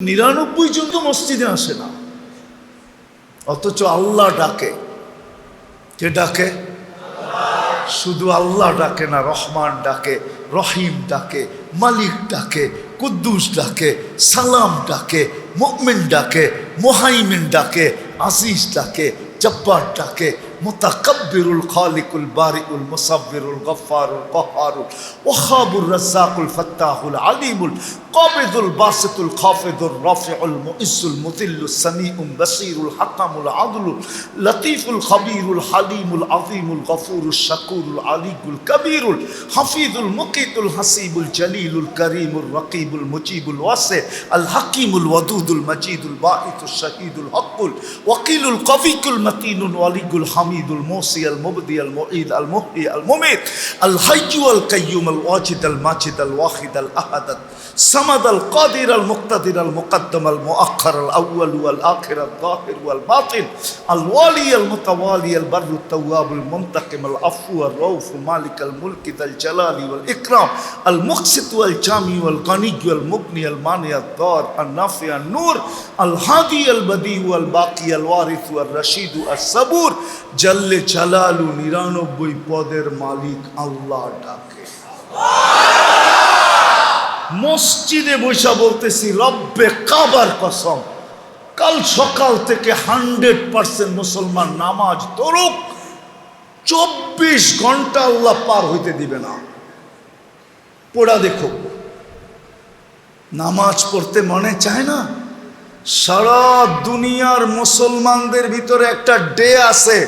নিরানব্বই জন তো মসজিদে আসে না। অথচ আল্লাহ ডাকে। কে ডাকে? শুধু আল্লাহ ডাকে না, রহমান ডাকে, রহিম ডাকে, মালিক ডাকে, কুদ্দুস ডাকে, সালাম ডাকে মকমেন ডাকে, মোহাইমেন ডাকে, আজিজ ডাকে, জব্বার ডাকে মুতাকাব্বিরুল খালিকুল বারিউল মুসাব্বিরুল গফফারুল কহারুল ওয়াহাবুর রাজ্জাকুল ফাত্তাহুল আলিমুল কাবিদুল বাসিতুল খাফিদুর রাফিউল মুইসুল মুদিল্লুস সামিউল বাসীরুল হাকামুল আদলুল লতিফুল খবীরুল হালিমুল আযীমুল গফুরুল শাকুরুল আলিকুল কবীরুল হাফিজুল মুকিতুল হাসিবুল জলিলুল করিমুল রকিবুল মুজিবুল ওয়াসি আল হাকিমুল ওয়াদুদুল মজিদুল বাঈতুল শহীদুল হকুল ওয়াকিলুল কফিকুল মতিনুল হামিদুল الحميد الموصي المبدي المعيد المحيي المميت الحي والقيوم الواجد الماجد الواحد الأحد الصمد القادر المقتدر المقدم المؤخر الأول والآخر الظاهر والباطن الوالي المتوالي البر التواب المنتقم العفو الروف مالك الملك ذا الجلال والإكرام المقسط والجامي والغني والمغني المانع الدار النافع النور الهادي البديع والباقي الوارث والرشيد الصبور জাল্লে চালালু নিরানব্বই পদের মালিক আল্লাহ ডাকে। মসজিদে বৈশা বলতেছি, রব্বে কাবার কসম, কাল সকাল থেকে হান্ড্রেড পার্সেন্ট মুসলমান নামাজ তরুক চব্বিশ ঘণ্টা আল্লাহ পার হইতে দিবে না। পড়া দেখো নামাজ পড়তে মনে চায় না? সারা দুনিয়ার মুসলমানদের ভিতরে একটা ডে আছে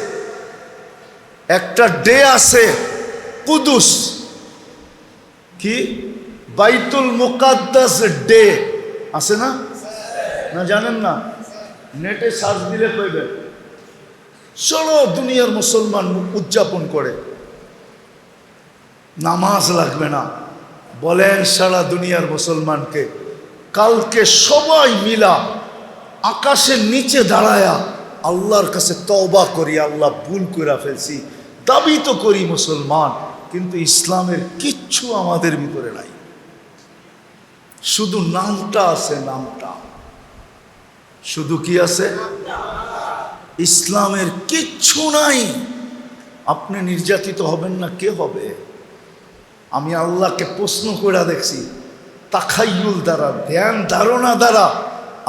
একটা ডে আছে কুদুস কি? বাইতুল মুকাদ্দাস ডে আছে না? না জানেন না? নেটে সার্চ দিলে কইবেন। চলো দুনিয়ার মুসলমান উদযাপন করে। নামাজ লাগবে না। বলেন সারা দুনিয়ার মুসলমানকে, কালকে সবাই মিলা আকাশের নিচে দাঁড়ায়া আল্লাহর কাছে তওবা করি, আল্লাহ ভুল করে ফেলছি। দাবি তো করি মুসলমান, কিন্তু ইসলামের কিচ্ছু আমাদের ভিতরে নাই। শুধু নামটা আছে, নামটা। শুধু কি আছে? ইসলামের কিচ্ছু নাই। আপনি নির্যাতিত হবেন না, কে হবে? আমি আল্লাহকে প্রশ্ন করে দেখছি, তাখাইয়ুল দ্বারা, ধ্যান ধারণা দ্বারা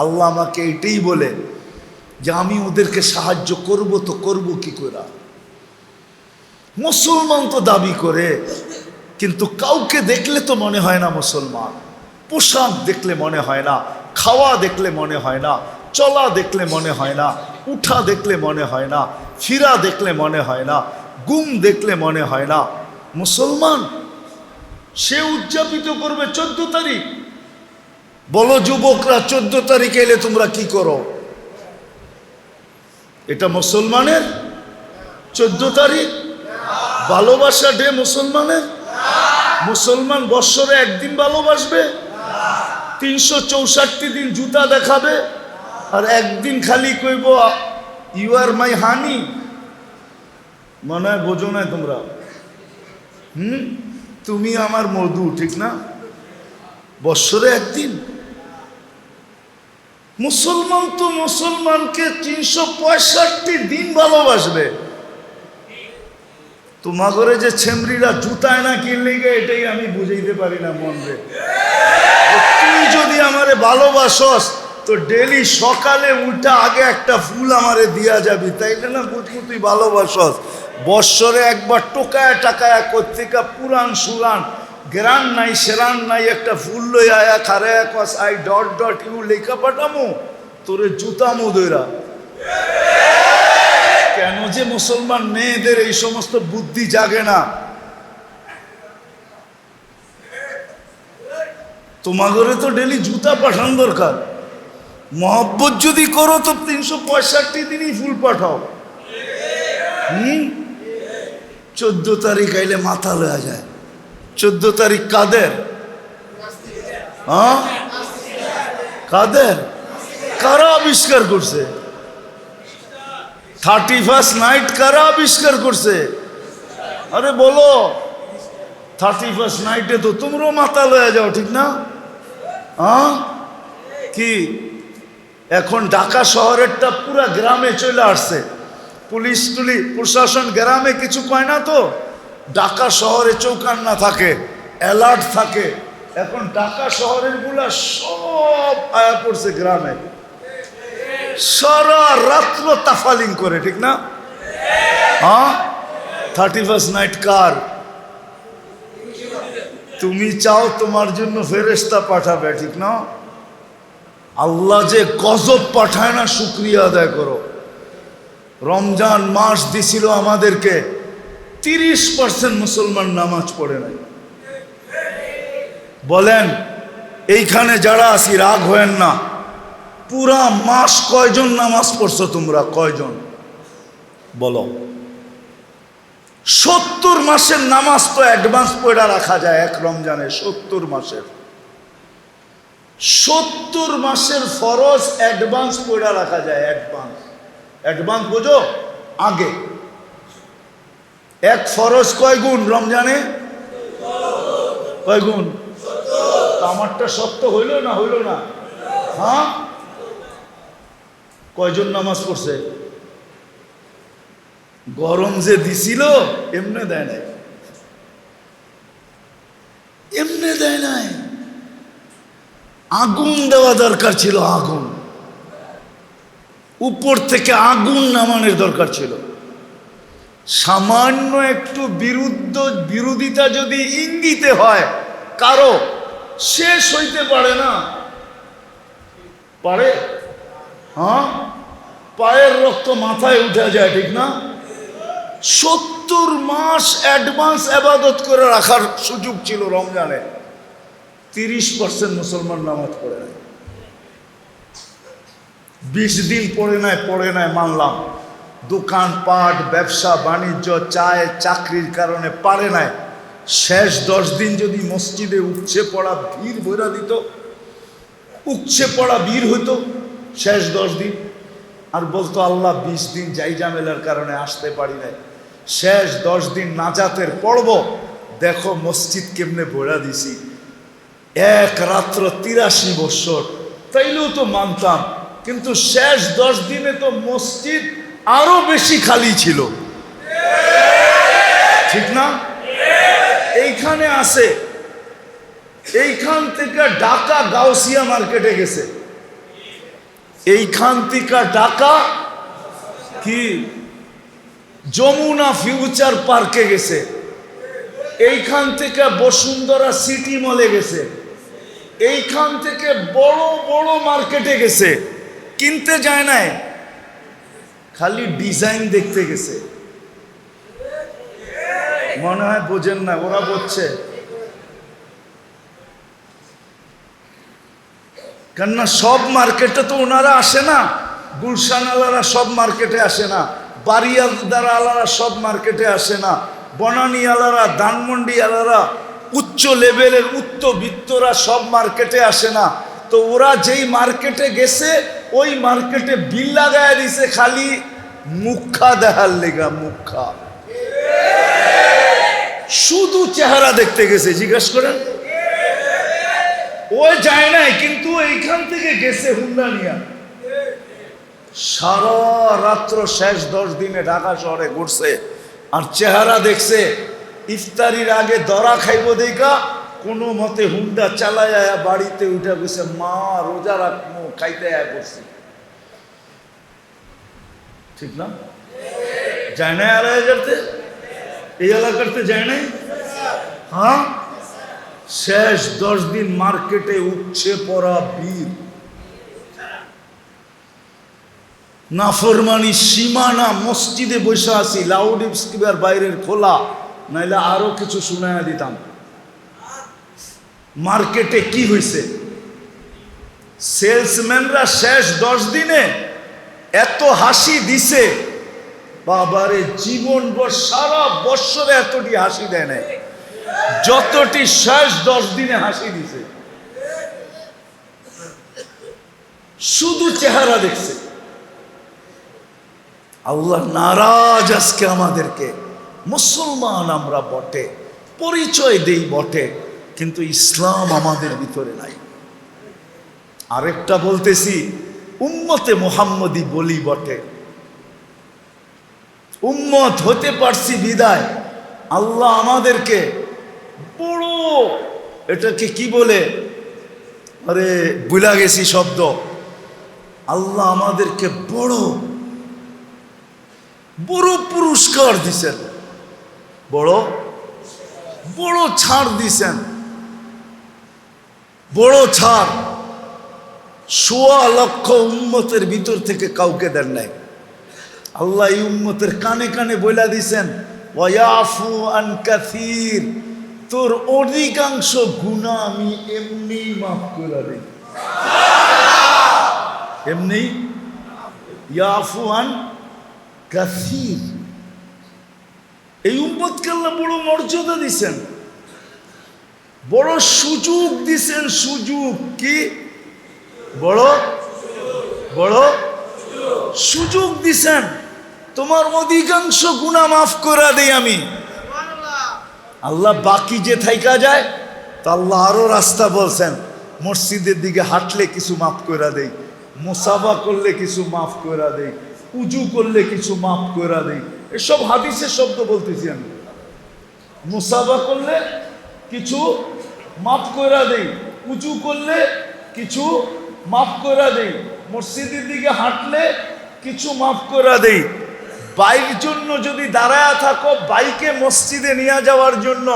আল্লাহ আমাকে এটাই বলে যে আমি ওদেরকে সাহায্য করব তো করব কি করে? মুসলমান তো দাবি করে, কিন্তু কাউকে দেখলে তো মনে হয় না মুসলমান। পোশাক দেখলে মনে হয় না, খাওয়া দেখলে মনে হয় না, চলা দেখলে মনে হয় না, উঠা দেখলে মনে হয় না, ফিরা দেখলে মনে হয় না, গুম দেখলে মনে হয় না। মুসলমান, সে উদযাপিত করবে চোদ্দ তারিখ। বলো যুবকরা, চোদ্দ তারিখ এলে তোমরা কি করো? এটা মুসলমানের চোদ্দ তারিখ। ভালোবাসা ডে মুসলমানের? মুসলমান বৎসরে একদিন ভালোবাসবে? তিনশো চৌষট্টি দিন জুতা দেখাবে? আর একদিন খালি কইব ইউ আর মাই হানি মনে হয় বোঝো না তোমরা? হুম? তুমি আমার মধু, ঠিক না? বৎসরে একদিন? মুসলমান তো মুসলমানকে তিনশো পঁয়ষট্টি দিন ভালোবাসবে। তোমার ঘরে যে ছেমরিরা জুতায় না কিনলে এটাই আমি বুঝাইতে পারি না মন রে তুই যদি আমারে ভালোবাসস, তো ডেলি সকালে উঠা আগে একটা ফুল আমারে দিয়া যাবি। তাইলে না বুঝব তুই ভালোবাসস। বৎসরে একবার টোকায় টাকায় কর্তিকা পুরান সুরান গ্রান নাই সেরান নাই, একটা ফুল লই আয়া খারে কস আই ডট ডট ইউ লেখা পাঠামো, তোরে জুতামো দইরা। কেন যে মুসলমান মেয়েদের এই সমস্ত বুদ্ধি জাগে না? তোমার ঘরে তো ডেলি জুতা পাঠানো দরকার। মহব্বত যদি করো তো তিনশো পঁয়ষট্টি দিনই ফুল পাঠাও। হুম? চোদ্দ তারিখ আইলে মাথা লয়া যায়। চোদ্দ তারিখ কাদের? হ্যাঁ? কাদের? কারা আবিষ্কার করছে? থার্টি ফার্স্ট নাইট কারা আবিষ্কার করছে? আরে বলো, থার্টি ফার্স্ট নাইটে তো তোমরাও মাথা লয়ে যাও, ঠিক না? হ্যাঁ কি? এখন ঢাকা শহরেরটা পুরা গ্রামে চলে আসছে। পুলিশ টুলি, প্রশাসন গ্রামে কিছু কয় না তো? ঢাকা শহরে চৌকান্না থাকে, অ্যালার্ট থাকে। এখন ঢাকা শহরেরগুলা সব আয়া পড়ছে গ্রামে। সারা রাত্র তাফালিং করে, ঠিক না? হ্যাঁ? থার্টি ফার্স্ট নাইট কার? তুমি চাও তোমার জন্য ফেরেস্তা পাঠাবে, ঠিক না? আল্লাহ যে গজব পাঠায় না, শুক্রিয়া আদায় করো। রমজান মাস দিছিল আমাদেরকে, তিরিশ পার্সেন্ট মুসলমান নামাজ পড়ে নাই। বলেন, এইখানে যারা আছি, রাগ হয়েন না। পুরা মাস কয়জন নামাজ পড়ছো তোমরা? কয়জন? বলো। সত্তর মাসের নামাজ তো অ্যাডভান্স পড়া রাখা যায় এক রমজানে, সত্তর মাসের। সত্তর মাসের ফরজ অ্যাডভান্স পড়া রাখা যায় অ্যাডভান্স অ্যাডভান্স বোঝো? আগে। এক ফরজ কয় গুণ রমজানে? কয় গুণ? আমারটা সত্য হইল না হইল না? হ্যাঁ? কয়জন নামাজ পড়ছে? গরম যে দিছিল, এমনে দেয় নাই। এমনে দেয় নাই। আগুন দেওয়া দরকার ছিল, আগুন। উপর থেকে আগুন নামানোর দরকার ছিল। সামান্য একটু বিরুদ্ধ, বিরোধিতা যদি ইঙ্গিতে হয়, কারও শেষ হইতে পারে না। পারে? হ্যাঁ? পায়ের রক্ত মাথায় উঠে যায়, ঠিক না? সত্তর মাস অ্যাডভান্স আবাদত করে রাখার সুযোগ ছিল রমজানে। তিরিশ পার্সেন্ট মুসলমান নামাজ পড়ে নাই। বিশ দিন পড়ে নাই পড়ে নাই, মানলাম। দোকানপাট, ব্যবসা, বাণিজ্য, চায়, চাকরির কারণে পারে নাই। শেষ দশ দিন যদি মসজিদে উচ্ছে পড়া ভিড় ভরা দিত উচ্ছে পড়া ভিড় হইতো শেষ দশ দিন। আর বলতো, আল্লাহ বিশ দিন যাই জামেলার কারণে আসতে পারি নাই। শেষ দশ দিন নাজাতের পড়ব দেখো মসজিদ কেমনে ভরা দিছি। এক রাত্র তিরাশি বৎসর, তাইলেও তো মানতাম। কিন্তু শেষ দশ দিনে তো মসজিদ আরও বেশি খালি ছিল। ঠিক না? এইখানে আছে, এইখান থেকে ঢাকা গাউসিয়া মার্কেটে গেছে। এইখান থেকে ডাকা কি? যমুনা ফিউচার পার্কে গেছে। এইখান থেকে বসুন্ধরা সিটি মলে গেছে। এইখান থেকে বড় বড় মার্কেটে গেছে। কিনতে যায় নাই। খালি ডিজাইন দেখতে গেছে। মনে হয় বোঝেন না, ওরা বলছে কেননা সব মার্কেটে তো ওনারা আসে না, গুলশান আলারা সব মার্কেটে আসে না বাড়িয়াদার আলারা সব মার্কেটে আসে না, বনানী আলারা, ধানমন্ডি আলারা, উচ্চ লেভেলের উচ্চবিত্তরা সব মার্কেটে আসে না। তো ওরা যেই মার্কেটে গেছে, ওই মার্কেটে বিল লাগায় দিছে খালি মুখা দেখার লেগা, মুখা। শুধু চেহারা দেখতে গেছে, জিজ্ঞেস করেন। ও যায় নাই, কিন্তু এইখান থেকে গেছে হুন্ডা নিয়া। সারা রাত্র শেষ দশ দিনে ঢাকা শহরে ঘুরছে, আর চেহারা দেখছে, ইফতারির আগে দরা খাইব দেখা, কোনো মতে হুন্ডা চালায় বাড়িতে উঠে গেছে মা, রোজা রাখব, খাইতে আয়া করছি ঠিক না? যায় না আর এই এলাকাতে যায় নাই? হ্যাঁ? শেষ দশ দিন মার্কেটে উঠছে পড়া বীর। নাফরমানি সীমানা মসজিদে বসে আছি লাউড স্পিকার বাইরের খোলা, নাইলে আরও কিছু শুনাইয়া দিতাম। মার্কেটে কি হয়েছে সেলসম্যানরা শেষ দশ দিনে এত হাসি দিছে। বাবারে, জীবন সারা বৎসরে এতটি হাসি দেয় নাই। যতটি শেষ দশ দিনে হাসি দিছে, শুধু চেহারা দেখছে। আল্লাহ নারাজ আজকে আমাদেরকে। মুসলমান আমরা বটে, পরিচয় দেই বটে, কিন্তু ইসলাম আমাদের ভিতরে নাই। আরেকটা বলতেছি, উম্মতে মোহাম্মদী বলি বটে। উম্মত হতে পারছি বিদায়। আল্লাহ আমাদেরকে বড় এটাকে কি বলে? আরে বুলা গেছি শব্দ। আল্লাহ আমাদেরকে বড় বড় পুরস্কার দিছেন। বড় বড় ছাড় দিছেন। বড় ছাড়। সোয়া লক্ষ উম্মতের ভিতর থেকে কাউকে দেন নাই। আল্লাহ উম্মতের কানে কানে বইলা দিছেন ওয়াফু আন কাসির। তোর অধিকাংশ গুণা আমি এমনি মাফ করে দিই। এমনি? ইয়াফু আন কাসির। এই উম্মতকে আল্লাহ বড় মর্যাদা দিছেন। বড় সুযোগ দিছেন। সুযোগ কি? বড়? বড়? সুযোগ দিছেন। তোমার অধিকাংশ গুণা মাফ করে দেই আমি। আল্লাহ বাকি যে থাইকা যায়, তা আল্লাহ আরও রাস্তা বলছেন, মসজিদের দিকে হাঁটলে কিছু মাফ করে দেই, মোসাফা করলে কিছু মাফ করে দেই, উজু করলে কিছু মাফ করে দেই, এসব হাদিসের শব্দ বলতেছি আমি। মুসাফা করলে কিছু মাফ করে দেই উঁচু করলে কিছু মাফ করে দেই, মসজিদের দিকে হাঁটলে কিছু মাফ করে দেই বাইক জন্য যদি দাঁড়ায় থাকো, বাইকে মসজিদে নিয়ে যাওয়ার জন্য,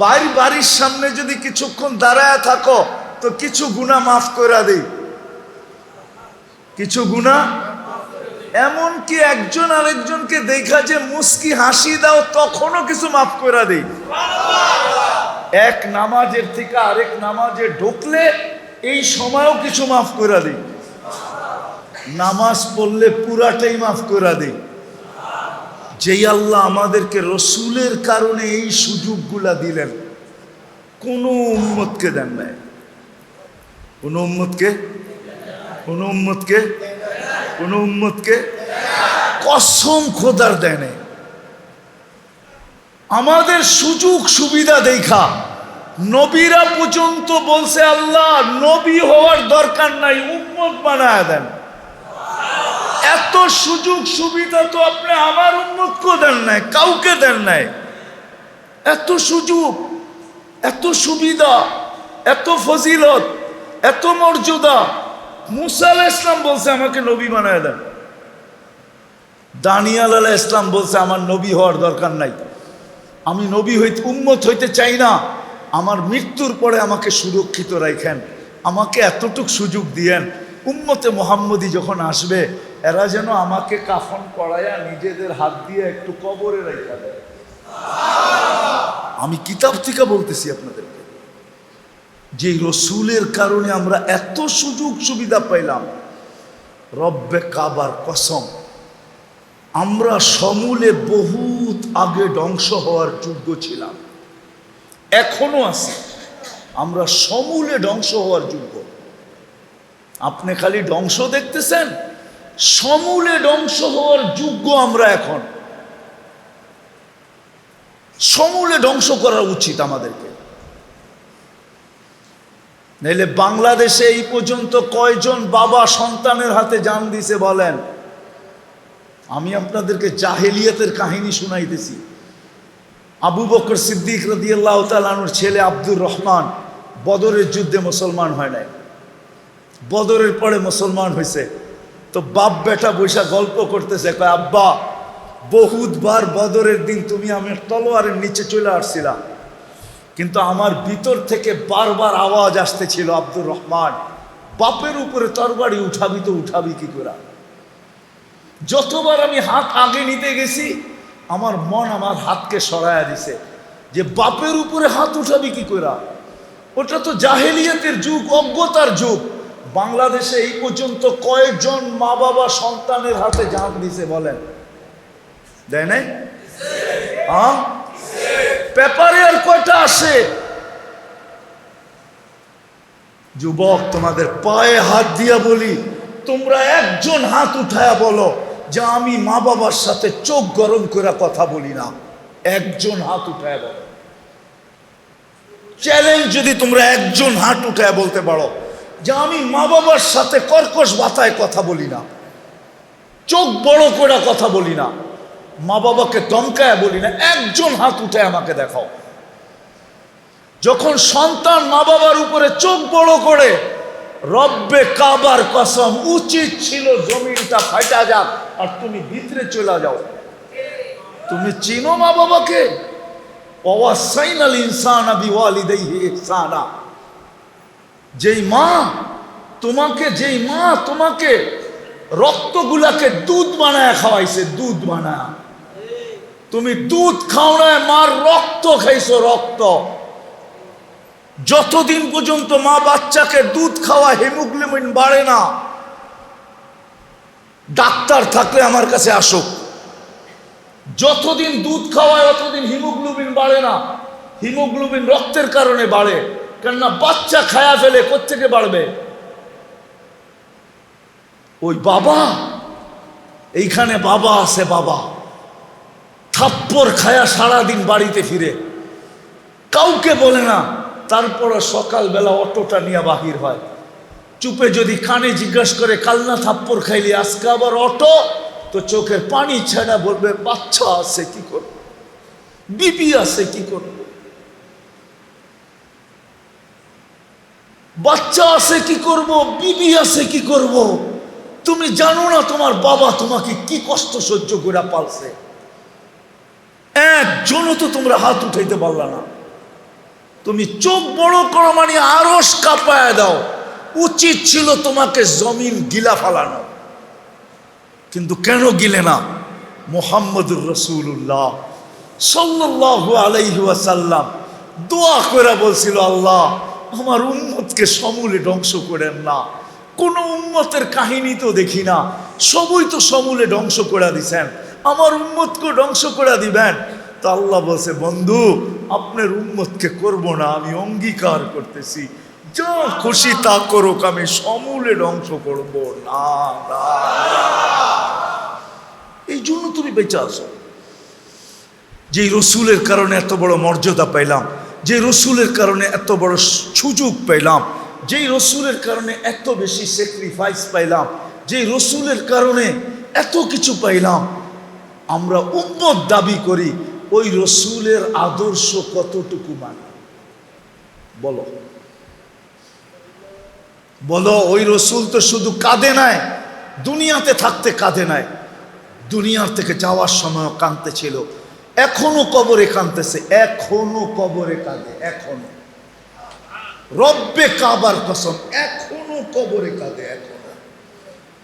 বাইর বাড়ির সামনে যদি কিছুক্ষণ দাঁড়ায় থাকো, তো কিছু গুণা মাফ করে দেই কিছু গুণা এমনকি একজন আরেকজনকে দেখা যে মুস্কি হাসি দাও, তখনও কিছু মাফ করে দেই এক নামাজের থেকে আরেক নামাজে ঢুকলে এই সময়ও কিছু মাফ করে দিই নামাজ পড়লে পুরাটাই মাফ করে দিই যেই আল্লাহ আমাদেরকে রসুলের কারণে এই সুযোগগুলা দিলেন, কোনো উম্মতকে দেন নাই। কোনো উম্মতকে? কোনো উম্মতকে? কোনো উম্মতকে? কসম খোদার দেয় আমাদের সুযোগ সুবিধা দেখা, নবীরা পর্যন্ত বলছে, আল্লাহ, নবী হওয়ার দরকার নাই, উম্মত বানায় দেন। এত সুযোগ সুবিধা তো আপনি আমার উন্মতকে দেন নাই, কাউকে দেন নাই। এত সুযোগ, এত সুবিধা, এত ফজিলত, এত মর্যাদা। মুসা আলাহ ইসলাম বলছে, আমাকে নবী বানায় দেন। দানিয়াল আলাহ ইসলাম বলছে, আমার নবী হওয়ার দরকার নাই। আমি নবী হইতে, উম্মত হইতে চাই না। আমার মৃত্যুর পরে আমাকে সুরক্ষিত রাখেন আমাকে এতটুক সুযোগ দিয়েন। উম্মতে মোহাম্মদী যখন আসবে এরা যেন আমাকে কাফন পড়ায়া নিজেদের হাত দিয়ে একটু কবরে রেখা দেয়। আমি কিতাব থেকে বলতেছি আপনাদেরকে, যে রসুলের কারণে আমরা এত সুযোগ সুবিধা পাইলাম, রব্বে কাবার কসম, আমরা সমূলে বহুত আগে ধ্বংস হওয়ার যোগ্য ছিলাম, এখনও আছি, আমরা সমূলে ধ্বংস হওয়ার যোগ্য। আপনি খালি ধ্বংস দেখতেছেন সমূলে ধ্বংস হওয়ার যোগ্য আমরা এখন। সমূলে ধ্বংস করা উচিত আমাদেরকে। নাইলে বাংলাদেশে এই পর্যন্ত কয়জন বাবা সন্তানের হাতে জান দিছে বলেন? আমি আপনাদেরকে জাহেলিয়াতের কাহিনী শুনাইতেছি। আবু বকর সিদ্দিক রদিয়াল্লাহ তালানুর ছেলে আব্দুর রহমান বদরের যুদ্ধে মুসলমান হয় নাই। বদরের পরে মুসলমান হয়েছে তো বাপ বেটা বৈশা গল্প করতেছে, কয়, আব্বা বহুতবার বদরের দিন তুমি আমার তলোয়ারের নিচে চলে আসছিলাম। কিন্তু আমার ভিতর থেকে বারবার আওয়াজ আসতেছিল, আব্দুর রহমান, বাপের উপরে তরবারি উঠাবি তো উঠাবি কি করে? যতবার আমি হাত আগে নিতে গেছি, আমার মন আমার হাতকে সরায়া দিছে। যে বাপের উপরে হাত উঠাবি কি করে? ওটা তো জাহেলিয়াতের যুগ, অজ্ঞতার যুগ। বাংলাদেশে এই পর্যন্ত কয়েকজন মা বাবা সন্তানের হাতে জান দিছে বলেন। দেয় নাই? হ্যাঁ? পেপারে আর কয়টা আসে যুবক, তোমাদের পায়ে হাত দিয়া বলি, তোমরা একজন হাত উঠায়া বলো যে আমি মা বাবার সাথে চোখ গরম করে কথা বলি না। একজন হাত উঠায় বলো। চ্যালেঞ্জ যদি তোমরা একজন হাত উঠায় বলতে পারো। যে আমি মা বাবার সাথে কর্কশ বাতায় কথা বলি না। চোখ বড় করে কথা বলি না। মা বাবাকে দমকায় বলি না। একজন হাত উঠে আমাকে দেখাও। যখন সন্তান মা বাবার উপরে চোখ বড় করে, রব্বে কাবার কসম উচিত ছিল জমিনটা ফাটা যাক, আর তুমি ভিতরে চলে যাও। তুমি চিনো মা বাবাকে? ইনসান আবি ওয়ালিদাইহি ইহসানা। যেই মা তোমাকে, যেই মা তোমাকে রক্তগুলাকে দুধ বানায় খাওয়াইছে, দুধ বানায় তুমি দুধ খাও না, মার রক্ত খাইছো, রক্ত। যতদিন পর্যন্ত মা বাচ্চাকে দুধ খাওয়া হেমোগ্লোবিন বাড়ে না, ডাক্তার থাকলে আমার কাছে আসুক। যতদিন দুধ খাওয়ায়, অতদিন হিমোগ্লোবিন বাড়ে না। হিমোগ্লোবিন রক্তের কারণে বাড়ে। কেননা বাচ্চা খায়া ফেলে কোত্থেকে বাড়বে? ওই বাবা, এইখানে বাবা আছে বাবা। থাপ্পর খায়া সারাদিন বাড়িতে ফিরে। কাউকে বলে না তারপরে সকালবেলা অটোটা নিয়ে বাহির হয়। চুপে যদি কানে জিজ্ঞাসা করে কালনা থাপ্পর খাইলি? আজকে আবার অটো? তো চোখের পানি ছেড়া বলবে, বাচ্চা আছে, কি করব? বিবি আছে, কি করব? বাচ্চা আছে কি করব, বিবি আছে কি করব? তুমি জানো না তোমার বাবা তোমাকে কি কষ্ট সহ্য করে পালছে? একজনও তো তোমরা হাত উঠাইতে পারলা না। তুমি চোখ বড় করো মানে আরস কাঁপায় দাও। উচিত ছিল তোমাকে জমিন গিলা ফালানো। কিন্তু কেন গিলে না? মোহাম্মদুর রসুল্লাহ সাল্লাহ আলাইহাসাল্লাম দোয়া করে বলছিল, আল্লাহ আমার উম্মতকে সমূলে ধ্বংস করেন না। কোন উম্মতের কাহিনী তো দেখি না। সবই তো সমূলে ধ্বংস করে দিছেন। আমার উম্মতকে ধ্বংস করে দিবেন। তো আল্লাহ বলছে, বন্ধু, আপনার উম্মতকে করব না, আমি অঙ্গীকার করতেছি। যা খুশি তা করুক, আমি সমূলে ধ্বংস করব না। এই জন্য তুমি বেঁচে আসো যে রসুলের কারণে এত বড় মর্যাদা পাইলাম যে রসুলের কারণে এত বড় সুযোগ পাইলাম যেই রসুলের কারণে এত বেশি স্যাক্রিফাইস পাইলাম যে রসুলের কারণে এত কিছু পাইলাম, আমরা উম্মত দাবি করি ওই রসুলের আদর্শ কতটুকু মানে? বলো। বলো, ওই রসুল তো শুধু কাঁদে নাই, দুনিয়াতে থাকতে কাঁদে নাই, দুনিয়ার থেকে যাওয়ার সময় কাঁদতে ছিল এখনও কবরে কাঁদতেছে, এখনও কবরে কাঁদে, এখনও। রব্বে কাবার কসম, এখনও কবরে কাঁদে, এখনও।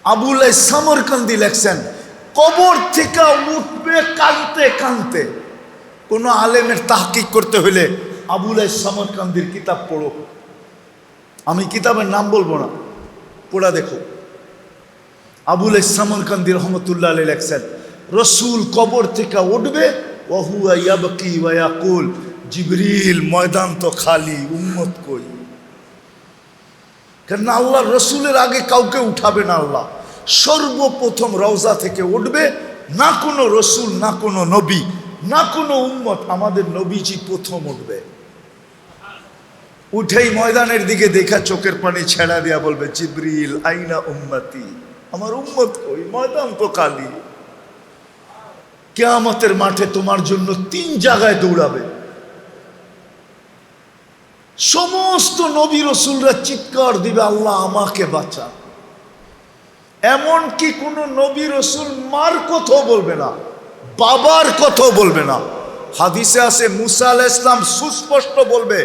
আবুল সামরকান্দি লেখছেন, কবর থেকে উঠবে কাঁদতে কাঁদতে। কোনো আলেমের তাহকিক করতে হলে আবুল সামরকান্দির কিতাব পড়ো। আমি কিতাবের নাম বলব না, পড়া দেখো। আবুল সামরকান্দি রহমতুল্লাহ আলী লেখছেন, রসুল কবর থেকে উঠবে ওহুয়া ইয়াবকি ওয়াকুল জিবরিল, ময়দান তো খালি, উম্মত কই? কেন আল্লাহ রসুলের আগে কাউকে উঠাবে না আল্লাহ। সর্বপ্রথম রওজা থেকে উঠবে না কোনো রসুল, না কোনো নবী, না কোনো উম্মত, আমাদের নবীজি প্রথম উঠবে। উঠেই ময়দানের দিকে দেখা চোখের পানি ছেড়া দিয়া বলবে, জিবরিল, আইনা উম্মতি? আমার উম্মত কই? ময়দান তো কালি কেয়ামতের মাঠে তোমার জন্য তিন জায়গায় দৌড়াবে। সমস্ত নবী রসুলরা চিৎকার দিবে, আল্লাহ আমাকে বাঁচা। এমন কি কোনো নবী রসুল মার কথাও বলবে না, বাবার কথাও বলবে না। হাদিসে আছে, মুসা আল ইসলাম সুস্পষ্ট বলবে,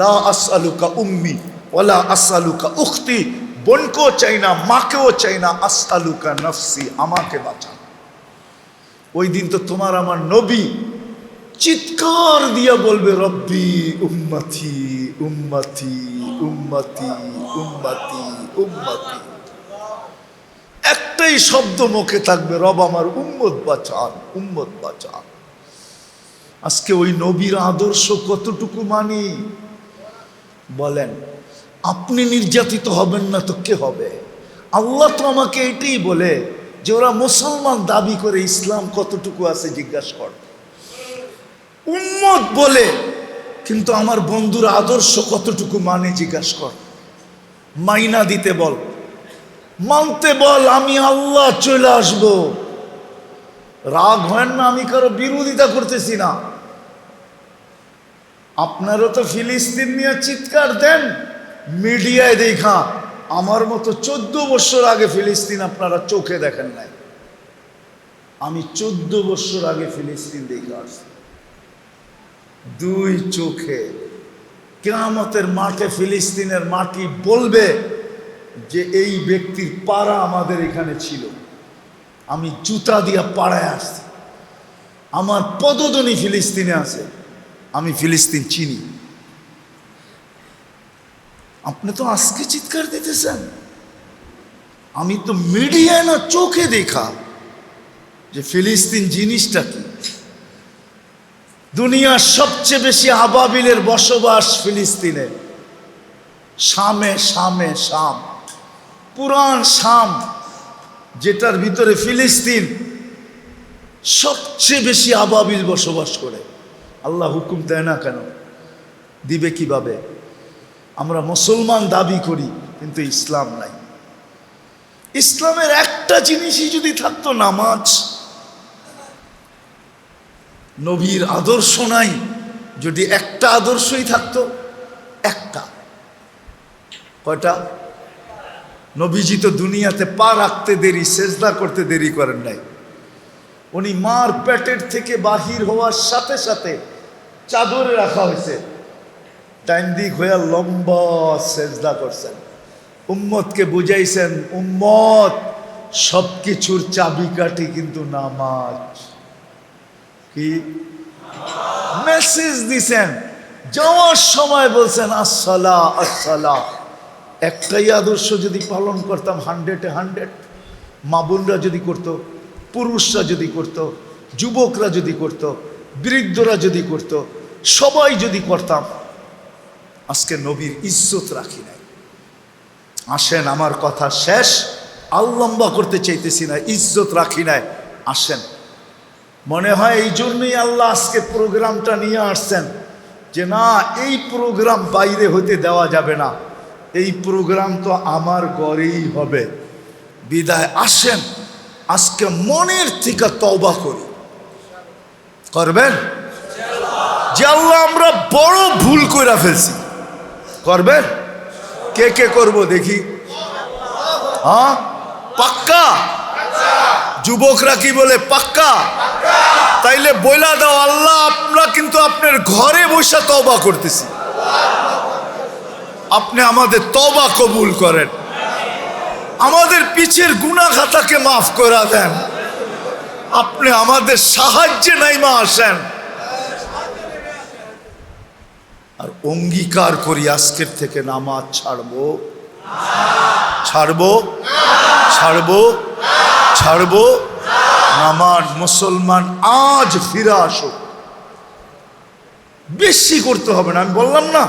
লা আসআলুকা উম্মি ওলা আসআলুকা উখতি। বোনকেও চাই না, মাকেও চাই না, আসআলুকা নফসি, আমাকে বাঁচা। ওই দিন তো তোমার আমার নবী। চিৎকার দিয়ে বলবে, রব্বি, উম্মতি উম্মতি উম্মতি উম্মতি উম্মতি। একটাই শব্দ মুখে থাকবে, রব আমার উম্মত বাঁচান উম্মত বাঁচান। আজকে ওই নবীর আদর্শ কতটুকু মানি? বলেন, আপনি নির্যাতিত হবেন না তো কে হবে? আল্লাহ তো আমাকে এটাই বলে যে ওরা মুসলমান দাবি করে ইসলাম কতটুকু আছে জিজ্ঞাসা কর। উম্মত বলে, কিন্তু আমার বন্ধুর আদর্শ কতটুকু মানে জিজ্ঞাসা কর। মাইনা দিতে বল। মানতে বল, আমি আল্লাহ চলে আসব। রাগ হয় না, আমি কারও বিরোধিতা করতেছি না। আপনারও তো ফিলিস্তিন নিয়ে চিৎকার দেন, মিডিয়ায় দেখা। আমার মতো চোদ্দ বছর আগে ফিলিস্তিন আপনারা চোখে দেখেন নাই। আমি চোদ্দ বছর আগে ফিলিস্তিন দেখে আসছি। দুই চোখে কেয়ামতের মাঠে ফিলিস্তিনের মাটি বলবে যে এই ব্যক্তির পাড়া আমাদের এখানে ছিল। আমি জুতা দিয়া পাড়ায় আসছি। আমার পদধ্বনি ফিলিস্তিনে আছে। আমি ফিলিস্তিন চিনি। আপনি তো আজকে চিৎকার দিতেছেন। আমি তো মিডিয়ায় না, চোখে দেখা যে ফিলিস্তিন জিনিসটা কি। দুনিয়ার সবচেয়ে বেশি আবাবিলের বসবাস ফিলিস্তিনে। শামে শামে, শাম। পুরান শাম, যেটার ভিতরে ফিলিস্তিন সবচেয়ে বেশি আবাবিল বসবাস করে। আল্লাহ হুকুম দেয় না কেন? দিবে কীভাবে? আমরা মুসলমান দাবি করি, কিন্তু ইসলাম নাই। ইসলামের একটা জিনিসই যদি থাকতো নামাজ, নবীর আদর্শ নাই, যদি একটা আদর্শই থাকতো, একটা। কয়টা? নবীজি তো দুনিয়াতে পা রাখতে দেরি, সেজদা করতে দেরি করেন নাই। উনি মার পেটের থেকে বাহির হওয়ার সাথে সাথে চাদরে রাখা হয়েছে। ডাইন দিক হইয়া লম্বা সেজদা করছেন। উম্মতকে বুঝাইছেন, উম্মত সব কিছুর চাবিকাঠি কিন্তু নামাজ। কি? মেসেজ দিছেন। যাওয়ার সময় বলছেন, আসসালা আসসালা। একটাই আদর্শ যদি পালন করতাম হান্ড্রেডে হান্ড্রেড মা বোনরা যদি করত, পুরুষরা যদি করত, যুবকরা যদি করত, বৃদ্ধরা যদি করত, সবাই যদি করতাম। আজকে নবীর ইজ্জত রাখি নাই। আসেন, আমার কথা শেষ। আল লম্বা করতে চাইতেছি না, ইজ্জত রাখি নাই। আসেন। মনে হয় এই জন্যই আল্লাহ আজকে প্রোগ্রামটা নিয়ে আসছেন যে, না, এই প্রোগ্রাম বাইরে হতে দেওয়া যাবে না। এই প্রোগ্রাম তো আমার ঘরেই হবে। বিদায়। আসেন, আজকে মনের থেকে তওবা করি। করবেন? যে আল্লাহ আমরা বড় ভুল করে ফেলছি। করবেন কে কে করব দেখি। হ্যাঁ? পাক্কা? যুবকরা কি বলে পাক্কা? তাইলে বইলা দাও, আল্লাহ, আমরা কিন্তু আপনার ঘরে বসে তবা করতেছি। আপনি আমাদের তবা কবুল করেন। আমাদের পিছের গুণা খাতাকে মাফ করা দেন। আপনি আমাদের সাহায্যে নাইমা আসেন আর অঙ্গীকার করি আজকের থেকে নামাজ ছাড়বো। ছাড়বো? ছাড়বো? ছাড়বো? নামাজ মুসলমান আজ ফিরে আসো। বেশি করতে হবে না, আমি বললাম না।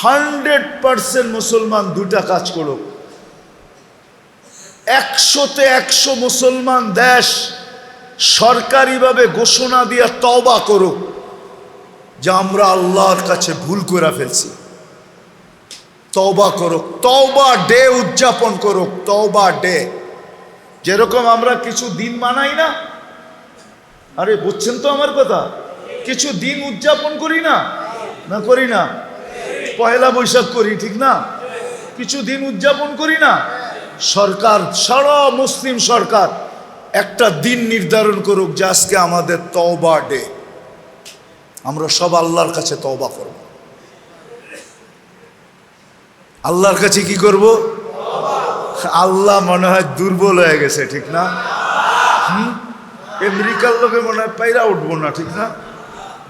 হান্ড্রেড পার্সেন্ট মুসলমান দুটা কাজ করো একশোতে একশো মুসলমান দেশ সরকারিভাবে ঘোষণা দিয়ে তবা করো যে আমরা আল্লাহর কাছে ভুল করে ফেলছি। তওবা করো তওবা ডে উদযাপন করো তওবা ডে। যেরকম আমরা কিছু দিন মানাই না, আরে বুঝছেন তো আমার কথা? কিছু দিন উদযাপন করি না না করি না? পয়লা বৈশাখ করি, ঠিক না? কিছু দিন উদযাপন করি না, সরকার, সারা মুসলিম সরকার একটা দিন নির্ধারণ করুক যে আজকে আমাদের তওবা ডে। আমরা সব আল্লাহর কাছে তওবা করব। আল্লাহর কাছে কি করব? আল্লাহ মনে হয় দুর্বল হয়ে গেছে, ঠিক না? হুম? আমেরিকার লোকে মনে হয় পাইরা উঠবো না, ঠিক না?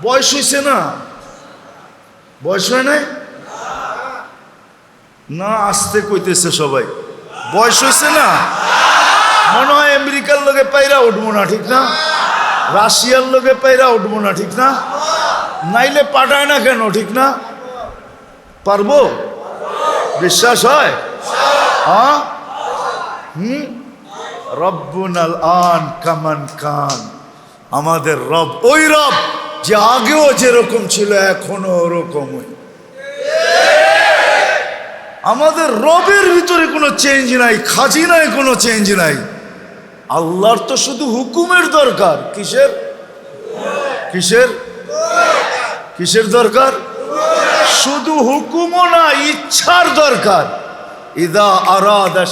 বয়স হয়েছে না? বয়স হয় নাই? না, আসতে কইতেছে সবাই। বয়স হয়েছে না? মনে হয় আমেরিকার লোকে পাইরা উঠবো না, ঠিক না? রাশিয়ার লোকে পাইরা উঠবো না, ঠিক না? নাইলে পাঠায় না কেন, ঠিক না? পারব? বিশ্বাস হয়? হ্যাঁ? হুম? রব্বুনাল আন কামান কান। আমাদের রব, ওই রব যে আগেও যেরকম ছিল, এখনও ওরকমই। আমাদের রবের ভিতরে কোনো চেঞ্জ নাই, খাজিনায় কোনো চেঞ্জ নাই। আল্লাহর তো শুধু হুকুমের দরকার। কিসের? কিসের? কিসের দরকার? শুধু হুকুমও না, ইচ্ছার দরকার। ইদা আরাদা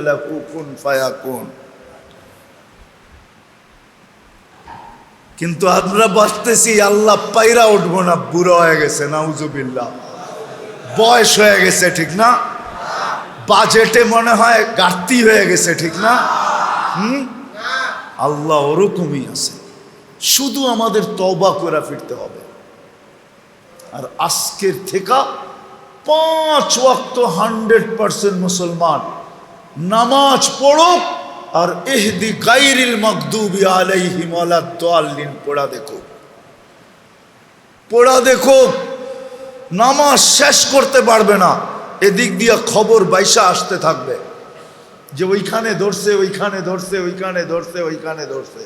লাহু কুন কিন্তু আমরা বাঁচতেছি, আল্লাহ পাইরা উঠবো না, বুড়ো হয়ে গেছে, নাউজুবিল্লাহ। বয়স হয়ে গেছে, ঠিক না? বাজেটে মনে হয় ঘাটতি হয়ে গেছে, ঠিক না? হুম? আল্লাহ ওরকমই আছে। শুধু আমাদের তবা করে ফিরতে হবে। আর আজকের থেকে পাঁচ ওয়াক্ত হান্ড্রেড পার্সেন্ট মুসলমান নামাজ পড়ো আর এহদি গাইরিল মকদুবি আলাইহিম আলাদ্দাল্লিন পড়া দেখো পড়া দেখো নামাজ শেষ করতে পারবে না। এদিক দিয়ে খবর বাইসা আসতে থাকবে। যে ওইখানে ধরছে ওইখানে ধরছে ওইখানে ধরছে ওইখানে ধরছে।